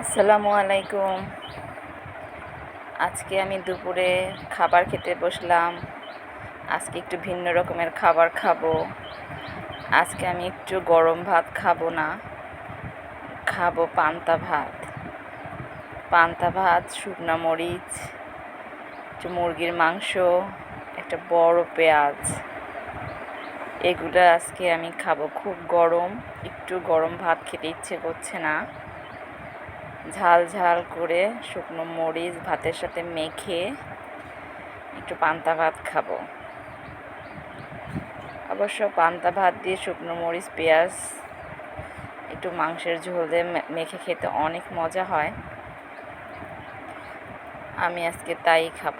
আসসালামু আলাইকুম। আজকে আমি দুপুরে খাবার খেতে বসলাম। আজকে একটু ভিন্ন রকমের খাবার খাব। আজকে আমি একটু গরম ভাত খাব না, খাব পান্তা ভাত। পান্তা ভাত, শুকনা মরিচ, একটু মুরগির মাংস, একটা বড় পেঁয়াজ। এগুলো আজকে আমি খাব। খুব গরম, একটু গরম ভাত খেতে ইচ্ছে করছে না। ঝাল ঝাল করে শুকনো মরিচ ভাতের সাথে মেখে একটু পান্তা ভাত খাব। অবশ্য পান্তা ভাত দিয়ে শুকনো মরিচ, পেঁয়াজ, একটু মাংসের ঝোল দিয়ে মেখে খেতে অনেক মজা হয়। আমি আজকে তাই খাব।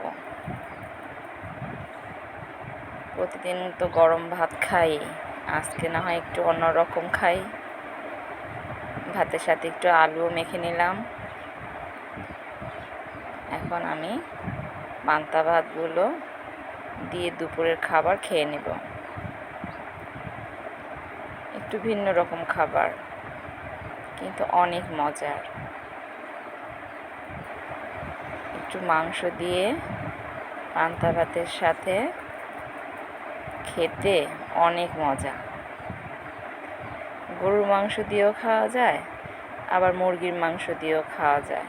প্রতিদিন তো গরম ভাত খাই, আজকে না হয় একটু অন্যরকম খাই। ভাতের সাথে একটু আলুও মেখে নিলাম। এখন আমি পান্তা ভাতগুলো দিয়ে দুপুরের খাবার খেয়ে নেব। একটু ভিন্ন রকম খাবার, কিন্তু অনেক মজার। একটু মাংস দিয়ে পান্তা ভাতের সাথে খেতে অনেক মজা। গরুর মাংস দিয়েও খাওয়া যায়, আবার মুরগির মাংস দিয়েও খাওয়া যায়।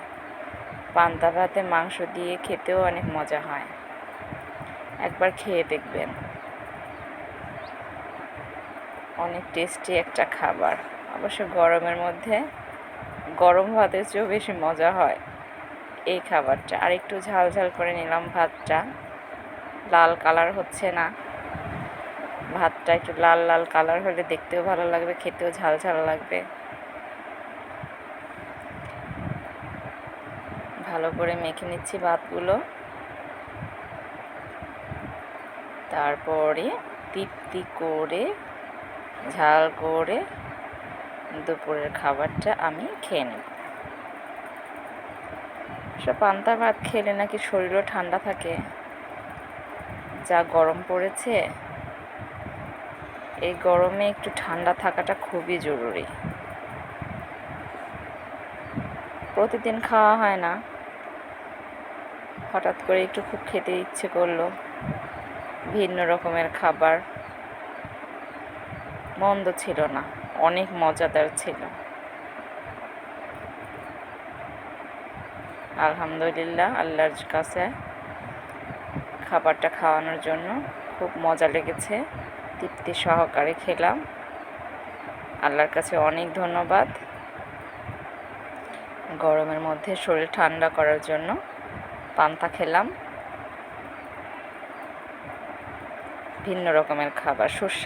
পান্তা ভাতে মাংস দিয়ে খেতেও অনেক মজা হয়। একবার খেয়ে দেখবেন। অনেক টেস্টি একটা খাবার। অবশ্য গরমের মধ্যে গরম ভাতের চেয়েও বেশি মজা হয় এই খাবারটা। আর একটু ঝাল ঝাল করে নিলাম ভাতটা। লাল কালার হচ্ছে না। ভাতটা একটু লাল লাল কালার হলে দেখতেও ভালো লাগবে, খেতেও ঝাল ঝাল লাগবে। ভালো করে মেখে নিচ্ছি ভাতগুলো। তারপরে তৃপ্তি করে, ঝাল করে দুপুরের খাবারটা আমি খেয়ে নেব। সব পান্তা ভাত খেলে নাকি শরীরও ঠান্ডা থাকে। যা গরম পড়েছে এই গরমে একটু ঠান্ডা থাকাটা খুবই জরুরি। প্রতিদিন খাওয়া হয় না। হঠাৎ করে একটু খুব খেতে ইচ্ছে করল। ভিন্ন রকমের খাবার। মন্দ ছিল না, অনেক মজাদার ছিল। আলহামদুলিল্লাহ, আল্লাহর কাছে খাবারটা খাওয়ানোর জন্য খুব মজা লেগেছে। তৃপ্তি সহকারে খেলাম। আল্লাহর কাছে অনেক ধন্যবাদ। গরমের মধ্যে শরীর ঠান্ডা করার জন্য পান্তা খেলাম। ভিন্ন রকমের খাবার সুস্বাদু